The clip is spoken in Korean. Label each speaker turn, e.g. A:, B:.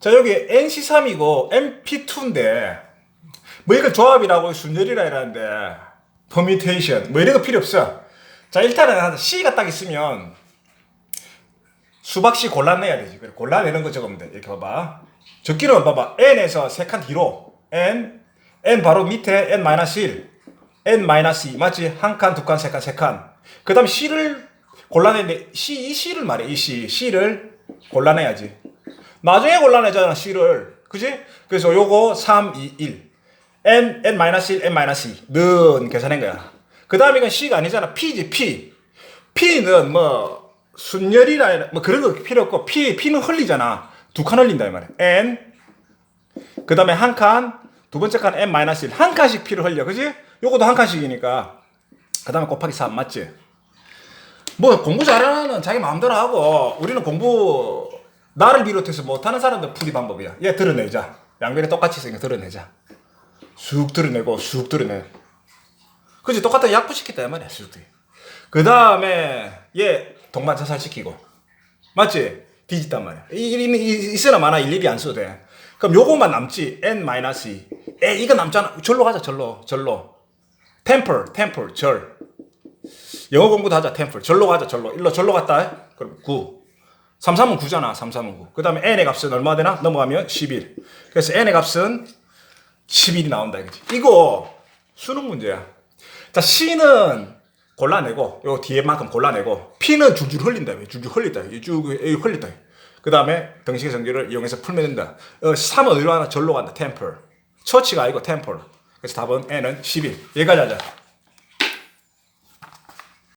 A: 자, 여기 NC3이고 MP2인데, 뭐 이거 조합이라고 순열이라 이러는데, 퍼뮤테이션, 뭐거 필요 없어. 자, 일단은 C가 딱 있으면, 수박씨 골라내야 되지. 그래, 골라내는 거 적으면 돼. 이렇게 봐봐. 적기는 봐봐. N에서 세칸 뒤로. N, N 바로 밑에 N-1, N-2, 맞지? 한 칸, 두 칸, 세 칸, 세 칸. 그 다음에 C를 골라내는데, C, 이 C를 말해. 이 C. C를 골라내야지. 나중에 골라내잖아, C를. 그지? 그래서 요거 3, 2, 1. N, N-1, N-2. 는 계산한 거야. 그 다음에 이건 C가 아니잖아. P지, P. P는 뭐, 순열이라, 뭐 그런 거 필요 없고, P, P는 흘리잖아. 두 칸 흘린다, 이 말이야. N. 그 다음에 한 칸. 두 번째 칸 N-1. 한 칸씩 P를 흘려. 그지? 요것도 한 칸씩이니까. 그 다음에 곱하기 3, 맞지? 뭐 공부 잘하는 자기 마음대로 하고 우리는 공부 나를 비롯해서 못하는 사람들 풀이 방법이야. 얘 드러내자. 양변에 똑같이 있으니까 드러내자. 쑥 드러내고 쑥 드러내. 그지 똑같은 약부 시켰다 이 말이야. 쑥 드러. 그 다음에 얘 동반 자살 시키고 맞지? 뒤집단 말이야. 이, 이, 이, 있으나 마나 일일이 안 써도 돼. 그럼 요거만 남지. n-2. 에 이거 남잖아. 절로 가자. 절로. 절로. temper, temper, 절. 영어 공부도 하자, 템플. 절로 가자, 절로. 일로 절로 갔다. 그럼 9. 3, 3은 9잖아, 3, 3은 9. 그 다음에 n의 값은 얼마 되나? 넘어가면 11. 그래서 n의 값은 11이 나온다, 이거지. 이거 수능 문제야. 자, C는 골라내고, 요 뒤에만큼 골라내고, P는 줄줄 흘린다, 줄줄 흘린다. 쭉 흘린다. 그 다음에 등식의 정규를 이용해서 풀면 된다. 어, 3은 어디로 가나? 절로 간다, 템플. 처치가 아니고 템플. 그래서 답은 n은 11. 여기까지 하자.